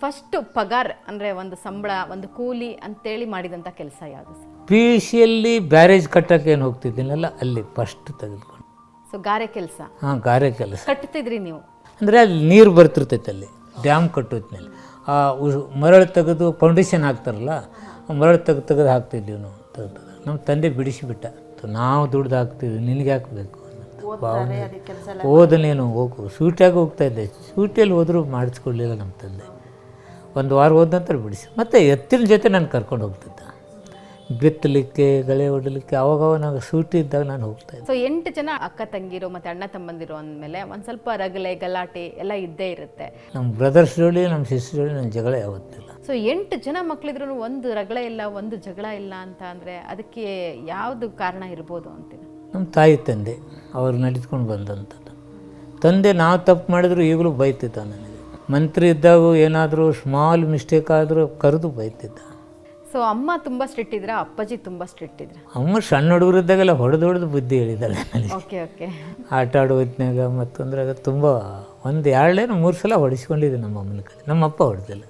First ಪಗಾರ್ ಅಂದರೆ ಒಂದು ಸಂಬಳ ಒಂದು ಕೂಲಿ ಅಂತೇಳಿ ಮಾಡಿದಂಥ ಕೆಲಸ ಯಾವುದು ಸರ್? ಪಿ ಯು ಸಿಯಲ್ಲಿ ಬ್ಯಾರೇಜ್ ಕಟ್ಟಕ್ಕೆ ಏನು ಹೋಗ್ತಿದ್ದೀನಲ್ಲ ಅಲ್ಲಿ ಫಸ್ಟ್ ತೆಗೆದುಕೊಂಡು. ಸೊ ಗಾರೆ ಕೆಲಸ? ಹಾಂ ಗಾರೆ ಕೆಲಸ. ಕಟ್ತಿದ್ರಿ ನೀವು? ಅಂದರೆ ಅಲ್ಲಿ ನೀರು ಬರ್ತಿರ್ತೈತೆ ಅಲ್ಲಿ ಡ್ಯಾಮ್ ಕಟ್ಟೋದ್ಮೇಲೆ. ಆ ಉ- ಮರಳು ತೆಗೆದು ಫೌಂಡೇಶನ್ ಹಾಕ್ತಾರಲ್ಲ ಆ ಮರಳು ತೆಗೆದು ತೆಗೆದು ಹಾಕ್ತಿದ್ದೀವಿ ನಾವು ತೆಗೆದು ನಮ್ಮ ತಂದೆ ಬಿಡಿಸಿಬಿಟ್ಟ. ನಾವು ದುಡ್ದು ಹಾಕ್ತಿದ್ವಿ ನಿನಗೆ ಹಾಕಬೇಕು ಭಾವನೆ. ಓದನೇನು ಹೋಗು ಸೂಟಿಯಾಗಿ ಹೋಗ್ತಾ ಇದ್ದೆ. ಸೂಟಿಯಲ್ಲಿ ಹೋದರೂ ಮಾಡಿಸ್ಕೊಡ್ಲಿಲ್ಲ ನಮ್ಮ ತಂದೆ. ಒಂದು ವಾರ ಹೋದ ನಂತರ ಬಿಡಿಸಿ. ಮತ್ತು ಎತ್ತಿನ ಜೊತೆ ನಾನು ಕರ್ಕೊಂಡು ಹೋಗ್ತಿದ್ದೆ. ಬಿತ್ತಲಿಕ್ಕೆ ಗಳೆ ಹೊಡಲಿಕ್ಕೆ ಅವಾಗ ನಾವು ಸೂಟಿ ಇದ್ದಾಗ ನಾನು ಹೋಗ್ತಾ ಇದ್ದೆ. ಸೊ ಎಂಟು ಜನ ಅಕ್ಕ ತಂಗಿರು ಮತ್ತು ಅಣ್ಣ ತಮ್ಮಂದಿರು ಅಂದಮೇಲೆ ಒಂದು ಸ್ವಲ್ಪ ರಗಳೆ ಗಲಾಟೆ ಎಲ್ಲ ಇದ್ದೇ ಇರುತ್ತೆ. ನಮ್ಮ ಬ್ರದರ್ಸ್ ಜೋಡಿ ನಮ್ಮ ಸಿಸ್ಟರ್ ಜೋಡಿ ನನ್ನ ಜಗಳ ಯಾವತ್ತಿಲ್ಲ. ಸೊ ಎಂಟು ಜನ ಮಕ್ಕಳಿದ್ರು ಒಂದು ರಗಳೆ ಇಲ್ಲ ಒಂದು ಜಗಳ ಇಲ್ಲ ಅಂತ ಅಂದರೆ ಅದಕ್ಕೆ ಯಾವುದು ಕಾರಣ ಇರ್ಬೋದು ಅಂತೀನಿ ನಮ್ಮ ತಾಯಿ ತಂದೆ ಅವ್ರು ನಡೆದುಕೊಂಡು ಬಂದಂಥದ್ದು ತಂದೆ ನಾವು ತಪ್ಪು ಮಾಡಿದ್ರು ಈಗಲೂ ಬೈತಿದ್ದ ನನಗೆ ಮಂತ್ರಿ ಇದ್ದಾಗ ಏನಾದರೂ ಸ್ಮಾಲ್ ಮಿಸ್ಟೇಕ್ ಆದರೂ ಕರೆದು ಬೈತಿದ್ದ. ಸೊ ಅಮ್ಮ ತುಂಬ ಸ್ಟ್ರಿಕ್ಟ್ ಇದ್ರ ಅಪ್ಪಾಜಿ ತುಂಬ ಸ್ಟ್ರಿಕ್ಟ್ ಇದ್ರ? ಅಮ್ಮ ಸಣ್ಣ ಹುಡುಗರಿದ್ದಾಗೆಲ್ಲ ಹೊಡೆದು ಹೊಡೆದು ಬುದ್ಧಿ ಹೇಳಿದ್ದಾಳೆ ನನಗೆ. ಓಕೆ ಓಕೆ ಆಟ ಆಡೋ ಹೊತ್ತಿನಾಗ ಮತ್ತೊಂದ್ರಾಗ ತುಂಬ ಒಂದು ಎರಡೇನು ಮೂರು ಸಲ ಹೊಡಿಸ್ಕೊಂಡಿದ್ದೆ ನಮ್ಮ ಅಮ್ಮನ ಕಡೆ. ನಮ್ಮ ಅಪ್ಪ ಹೊಡೆದಿಲ್ಲ.